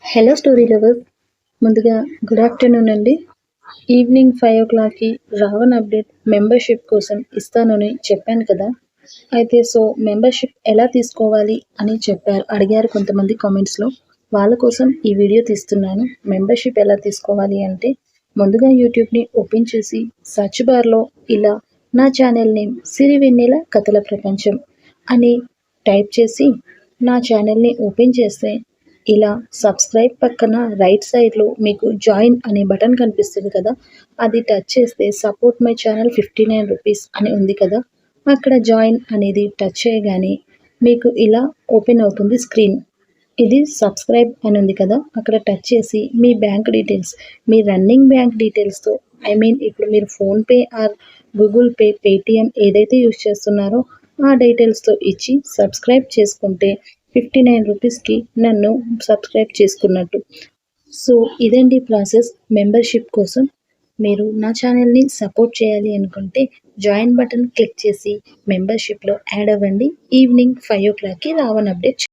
Hello story lover ముందుగా good afternoon అండి. Evening five ఓ క్లాక్కి రావణ్ అప్డేట్ మెంబర్షిప్ కోసం ఇస్తానని చెప్పాను కదా. అయితే సో మెంబర్షిప్ ఎలా తీసుకోవాలి అని చెప్పారు అడిగారు కొంతమంది కామెంట్స్లో వాళ్ళ కోసం ఈ వీడియో తీస్తున్నాను. మెంబర్షిప్ ఎలా తీసుకోవాలి అంటే ముందుగా యూట్యూబ్ని ఓపెన్ చేసి సర్చ్ బార్లో ఇలా నా ఛానల్ నేమ్ సిరి వెన్నెల కథల ప్రపంచం అని టైప్ చేసి నా ఛానల్ని ఓపెన్ చేస్తే ఇలా సబ్స్క్రైబ్ పక్కన రైట్ సైడ్లో మీకు జాయిన్ అనే బటన్ కనిపిస్తుంది కదా అది టచ్ చేస్తే support my channel fifty nine rupees అని ఉంది కదా అక్కడ జాయిన్ అనేది టచ్ చేయగానే మీకు ఇలా ఓపెన్ అవుతుంది స్క్రీన్. ఇది సబ్స్క్రైబ్ అని ఉంది కదా అక్కడ టచ్ చేసి మీ బ్యాంక్ డీటెయిల్స్ మీ రన్నింగ్ బ్యాంక్ డీటెయిల్స్తో ఐ మీన్ ఇప్పుడు మీరు PhonePe or Google Pay Paytm ఏదైతే యూస్ చేస్తున్నారో ఆ డీటెయిల్స్తో ఇచ్చి సబ్స్క్రైబ్ చేసుకుంటే ఫిఫ్టీ నైన్ రూపీస్కి నన్ను సబ్స్క్రైబ్ చేసుకున్నట్టు. సో ఇదండి ప్రాసెస్ మెంబర్షిప్ కోసం. మీరు నా ఛానల్ని సపోర్ట్ చేయాలి అనుకుంటే జాయిన్ బటన్ క్లిక్ చేసి మెంబర్షిప్లో యాడ్ అవ్వండి. ఈవినింగ్ ఫైవ్ ఓ క్లాక్కి రావన్ అప్డేట్